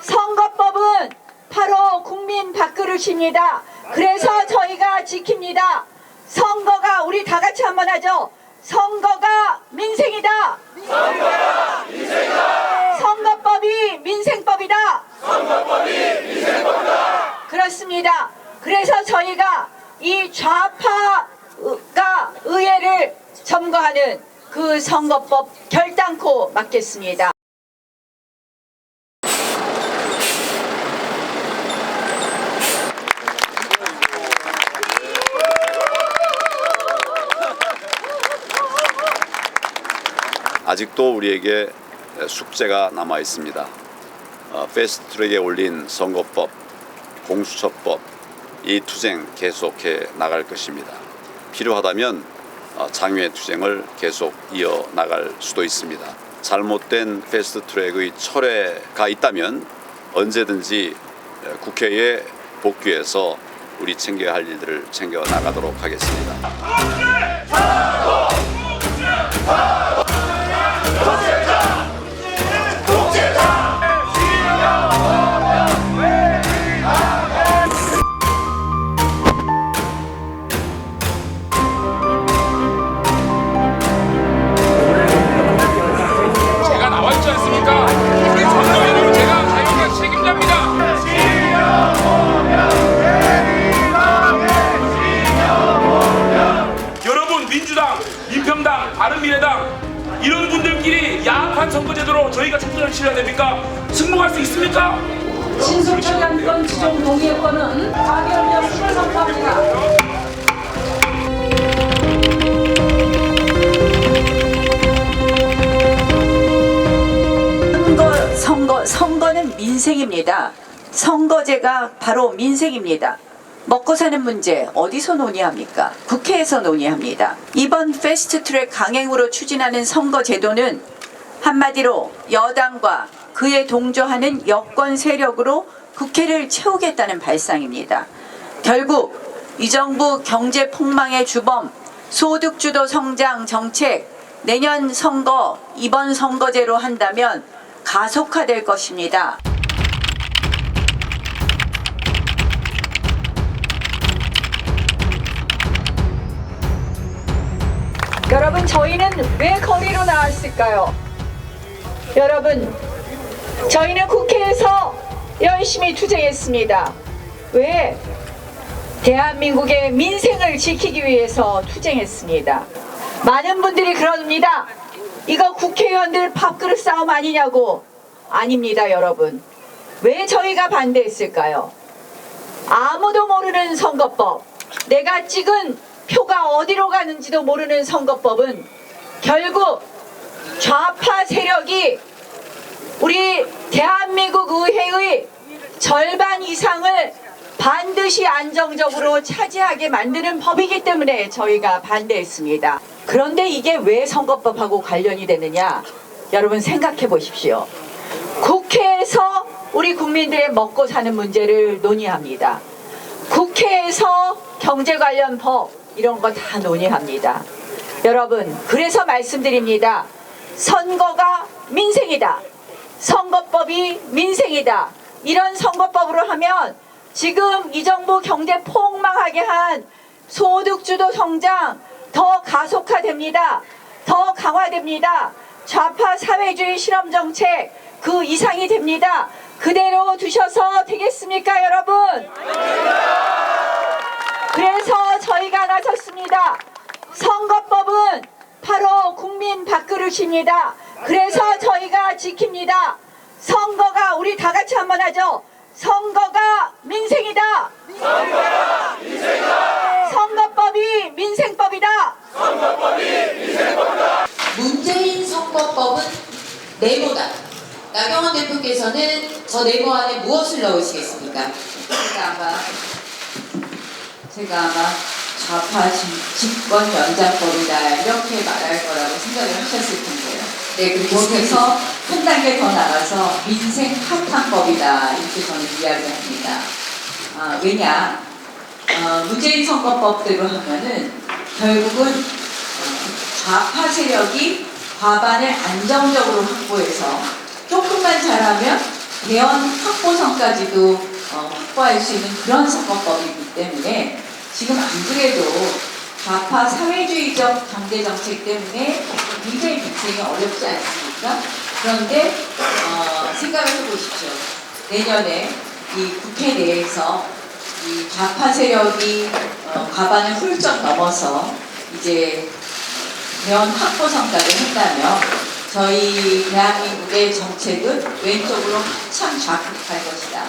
선거법은 바로 국민 밥그릇입니다. 그래서 저희가 지킵니다. 선거가 우리 다 같이 한번 하죠. 선거가 민생이다. 선거법이 민생법이다. 그렇습니다. 그래서 저희가 이 좌파가 의회를 점거하는 그 선거법 결단코 맡겠습니다. 아직도 우리에게 숙제가 남아 있습니다. 어, 패스트트랙에 올린 선거법, 공수처법 이 투쟁 계속해 나갈 것입니다. 필요하다면 어, 장외 투쟁을 계속 이어 나갈 수도 있습니다. 잘못된 패스트트랙의 철회가 있다면 언제든지 어, 국회에 복귀해서 우리 챙겨야 할 일들을 챙겨 나가도록 하겠습니다. 총선을 치러야 됩니까? 승복할 수 있습니까? 신속철량권 지정 동의권은 가결력 23%입니다. 선거, 선거, 선거는 민생입니다. 선거제가 바로 민생입니다. 먹고 사는 문제 어디서 논의합니까? 국회에서 논의합니다. 이번 패스트트랙 강행으로 추진하는 선거 제도는 한마디로 여당과 그에 동조하는 여권 세력으로 국회를 채우겠다는 발상입니다. 결국 이 정부 경제 폭망의 주범 소득주도 성장 정책 내년 선거 이번 선거제로 한다면 가속화될 것입니다. 여러분 저희는 왜 거리로 나왔을까요? 여러분 저희는 국회에서 열심히 투쟁했습니다. 왜? 대한민국의 민생을 지키기 위해서 투쟁했습니다. 많은 분들이 그럽니다. 이거 국회의원들 밥그릇 싸움 아니냐고. 아닙니다, 여러분. 왜 저희가 반대했을까요? 아무도 모르는 선거법, 내가 찍은 표가 어디로 가는지도 모르는 선거법은 결국 좌파 세력이 우리 대한민국 의회의 절반 이상을 반드시 안정적으로 차지하게 만드는 법이기 때문에 저희가 반대했습니다. 그런데 이게 왜 선거법하고 관련이 되느냐? 여러분 생각해 보십시오. 국회에서 우리 국민들의 먹고 사는 문제를 논의합니다. 국회에서 경제 관련 법 이런 거 다 논의합니다. 여러분, 그래서 말씀드립니다. 선거가 민생이다. 선거법이 민생이다. 이런 선거법으로 하면 지금 이 정부 경제 폭망하게 한 소득주도 성장 더 가속화됩니다. 더 강화됩니다. 좌파 사회주의 실험 정책 그 이상이 됩니다. 그대로 두셔서 되겠습니까, 여러분? 그래서 저희가 나섰습니다. 선거법은 바로 국민 밥그릇입니다. 그래서 저희가 지킵니다. 선거가 우리 다 같이 한번 하죠. 선거가 민생이다. 선거법이 민생법이다. 문재인 선거법은 네모다. 나경원 대표께서는 저 네모 안에 무엇을 넣으시겠습니까? 제가 아마 제가 아마 좌파 집- 집권 연장법이다 이렇게 말할 거라고 생각을 하셨을 텐데요. 네 그리고 거기서 한 단계 더 나가서 민생 합판법이다 이렇게 저는 이야기합니다. 아, 왜냐 어, 문재인 선거법대로 하면은 결국은 어, 좌파 세력이 과반을 안정적으로 확보해서 조금만 잘하면 대원 확보선까지도 어, 확보할 수 있는 그런 선거법이기 때문에 지금 안 그래도 좌파 사회주의적 경제 정책 때문에 굉장히 민생이 어렵지 않습니까? 그런데 어, 생각을 해보십시오. 내년에 이 국회 내에서 이 좌파 세력이 어, 과반을 훌쩍 넘어서 이제 대원 확보선까지 한다면 저희 대한민국의 정책은 왼쪽으로 한참 좌극할 것이다.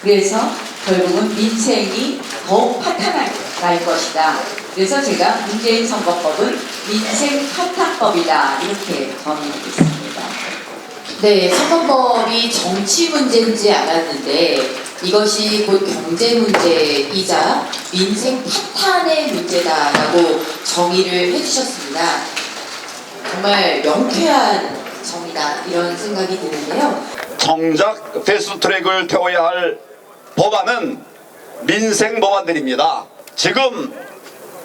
그래서 결국은 민생이 더욱 파탄 날 것이다. 그래서 제가 문재인 선거법은 민생 파탄법이다. 이렇게 정의하겠습니다. 네, 선거법이 정치 문제인지 알았는데 이것이 곧 경제 문제이자 민생 파탄의 문제다라고 정의를 해주셨습니다. 정말 명쾌한 정의다 이런 생각이 드는데요. 정작 패스트트랙을 태워야 할 법안은 민생 법안들입니다. 지금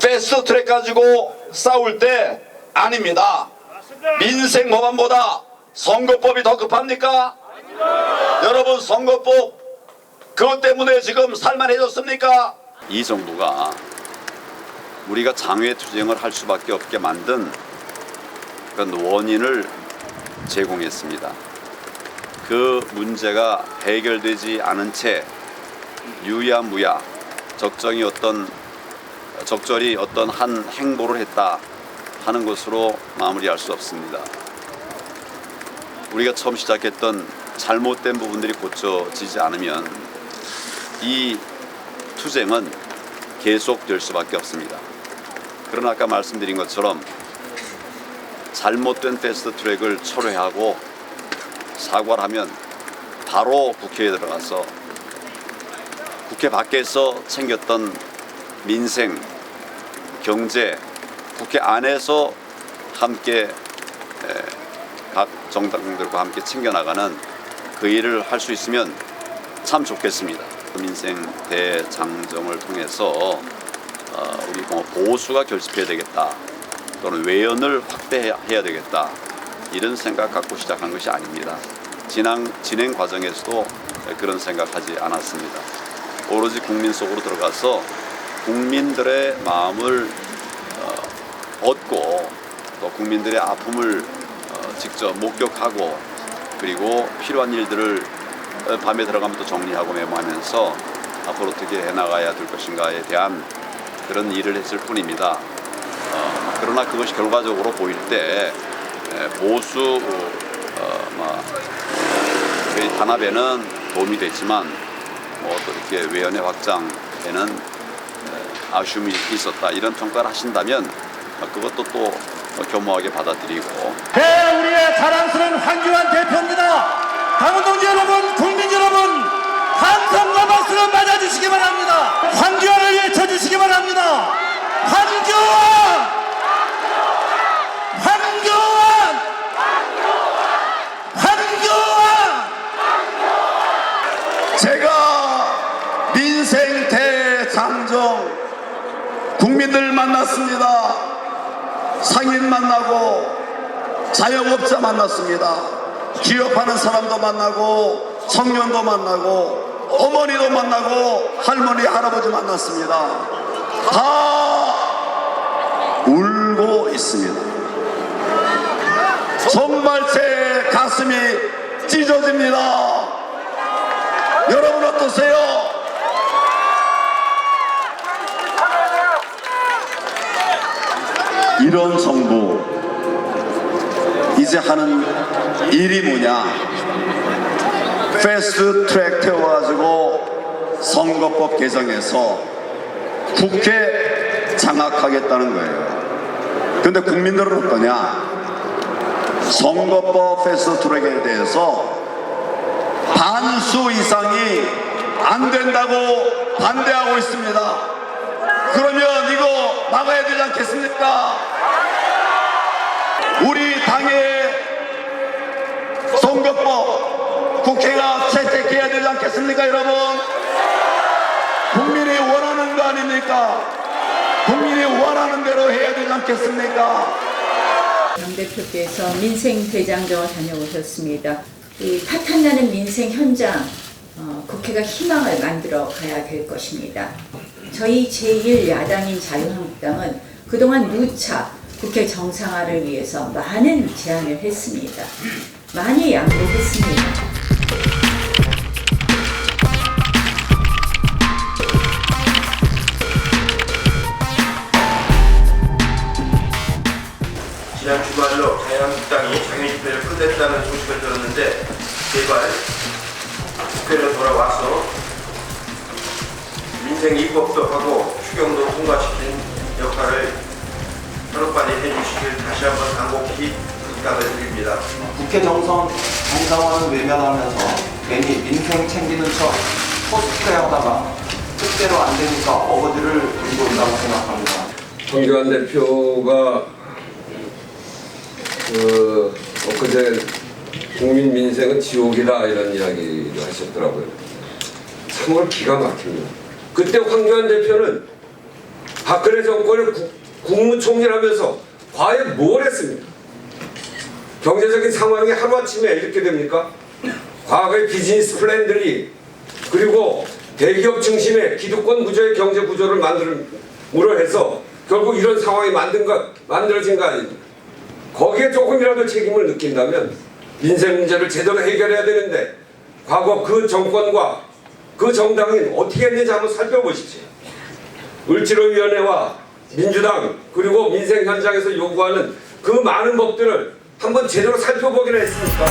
패스트 트랙 가지고 싸울 때 아닙니다. 민생 법안보다 선거법이 더 급합니까? 여러분 선거법 그것 때문에 지금 살만해졌습니까? 이 정부가 우리가 장외 투쟁을 할 수밖에 없게 만든 그런 원인을 제공했습니다. 그 문제가 해결되지 않은 채 유야무야 적정히 어떤 적절히 어떤 한 행보를 했다 하는 것으로 마무리할 수 없습니다. 우리가 처음 시작했던 잘못된 부분들이 고쳐지지 않으면 이 투쟁은 계속될 수밖에 없습니다. 그러나 아까 말씀드린 것처럼 잘못된 패스트 트랙을 철회하고 사과를 하면 바로 국회에 들어가서 국회 밖에서 챙겼던 민생, 경제, 국회 안에서 함께 에, 각 정당들과 함께 챙겨나가는 그 일을 할 수 있으면 참 좋겠습니다. 민생 대장정을 통해서 어, 우리 뭐 보수가 결집해야 되겠다 또는 외연을 확대해야 되겠다 이런 생각 갖고 시작한 것이 아닙니다. 진행 과정에서도 그런 생각하지 않았습니다. 오로지 국민 속으로 들어가서 국민들의 마음을 어, 얻고 또 국민들의 아픔을 어, 직접 목격하고 그리고 필요한 일들을 어, 밤에 들어가면 또 정리하고 메모하면서 앞으로 어떻게 해나가야 될 것인가에 대한 그런 일을 했을 뿐입니다. 어, 그러나 그것이 결과적으로 보일 때 에, 보수 어, 뭐, 저희 단합에는 도움이 됐지만 뭐 또 이렇게 외연의 확장에는 에, 아쉬움이 있었다 이런 평가를 하신다면 어, 그것도 또 겸허하게 받아들이고 대 우리의 자랑스러운 황교안 대표입니다. 국민 여러분, 함성과 박수로 맞아주시기 바랍니다. 황교안을 외쳐주시기 바랍니다. 황교안! 황교안! 황교안! 제가 민생 대장정 국민들 만났습니다. 상인 만나고 자영업자 만났습니다. 기업하는 사람도 만나고 청년도 만나고 어머니도 만나고 할머니 할아버지 만났습니다. 다 울고 있습니다. 정말 제 가슴이 찢어집니다. 여러분 어떠세요? 이런 정부 이제 하는 일이 뭐냐? 패스트 트랙 태워가지고 선거법 개정해서 국회 장악하겠다는 거예요. 근데 국민들은 어떠냐? 선거법 패스트 트랙에 대해서 반수 이상이 안 된다고 반대하고 있습니다. 그러면 이거 막아야 되지 않겠습니까? 우리 당의 선거법 국회가 채택해야 되지 않겠습니까, 여러분? 국민이 원하는 거 아닙니까? 국민이 원하는 대로 해야 되지 않겠습니까? 당 대표께서 민생 대장정을 다녀오셨습니다. 이 파탄나는 민생 현장 어, 국회가 희망을 만들어 가야 될 것입니다. 저희 제1야당인 자유한국당은 그동안 누차 국회 정상화를 위해서 많은 제안을 했습니다. 많이 양보했습니다. 지난 주말로 자유한국당이 장외 집회를 끝냈다는 소식을 들었는데 제발 국회로 돌아와서 민생 입법도 하고 추경도 통과시킨 역할을 하루빨리 해주시길 다시 한번 간곡히 부탁을 드립니다. 국회 정선 정상화는 외면하면서 괜히 민생 챙기는 척 코스프레 하다가 뜻대로 안 되니까 어거지를 들고 온다고 생각합니다. 황교안 대표가 그 엊그제 국민 민생은 지옥이다 이런 이야기를 하셨더라고요. 참으로 기가 막힙니다. 그때 황교안 대표는 박근혜 정권의 국, 국무총리라면서 과연 뭘 했습니까? 경제적인 상황이 하루아침에 이렇게 됩니까? 과거의 비즈니스 플랜들이 그리고 대기업 중심의 기득권 구조의 경제 구조를 만들므로 해서 결국 이런 상황이 만든 것, 만들어진 거 아닙니까? 거기에 조금이라도 책임을 느낀다면 민생 문제를 제대로 해결해야 되는데 과거 그 정권과 그 정당이 어떻게 했는지 한번 살펴보십시오. 을지로위원회와 민주당 그리고 민생 현장에서 요구하는 그 많은 법들을 한번 제대로 살펴보기로 했습니까?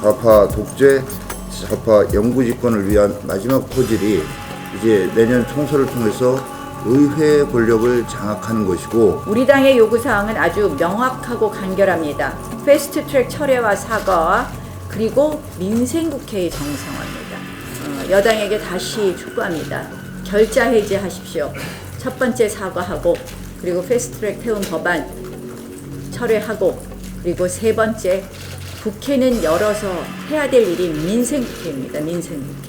좌파 독재, 좌파 영구 집권을 위한 마지막 포질이 이제 내년 총선을 통해서 의회 권력을 장악하는 것이고 우리 당의 요구사항은 아주 명확하고 간결합니다. 패스트트랙 철회와 사과와 그리고 민생국회의 정상화입니다. 어, 여당에게 다시 촉구합니다. 결자 해제하십시오. 첫 번째 사과하고 그리고 패스트트랙 태운 법안 철회하고 그리고 세 번째 국회는 열어서 해야 될 일이 민생국회입니다. 민생국회.